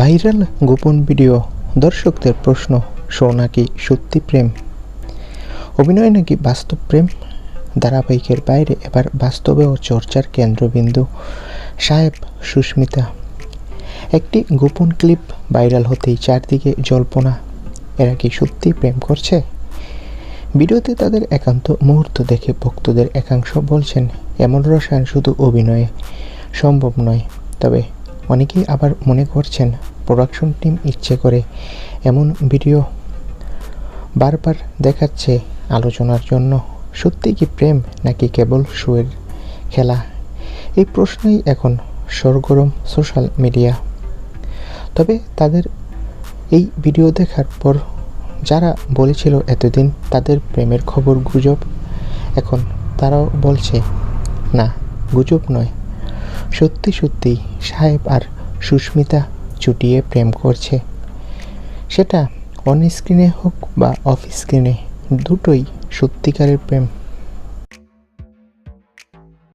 Viral গোপন video দর্শকদের প্রশ্ন, শো নাকি সত্যি প্রেম? অভিনয় নাকি বাস্তব প্রেম? ধারাবাহিকের বাইরে এবার বাস্তবেও চর্চার কেন্দ্রবিন্দু। সাহেব সুস্মিতা, একটি গোপন ক্লিপ ভাইরাল হতেই চারদিকে জল্পনা, এরা কি সত্যি প্রেম করছে? ভিডিওতে তাদের একান্ত মুহূর্ত দেখে ভক্তদের একাংশ বলছেন, এমন রসায়ন শুধু অভিনয়ে সম্ভব নয়, তবে অনেকেই আবার মনে করছেন প্রোডাকশন টিম ইচ্ছে করে এমন ভিডিও বারবার দেখাচ্ছে আলোচনার জন্য। সত্যি কি প্রেম নাকি কেবল শোয়ের খেলা? এই প্রশ্নই এখন সরগরম সোশ্যাল মিডিয়া তবে তাদের এই ভিডিও দেখার পর যারা বলেছিল এতদিন তাদের প্রেমের খবর গুজব, এখন তারাও বলছে, না, গুজব নয়। সত্যি সত্যি সাহেব আর সুস্মিতা চুটিয়ে প্রেম করছে। সেটা অন স্ক্রিনে হোক বা অফ স্ক্রিনে দুটোই সত্যিকারের প্রেম।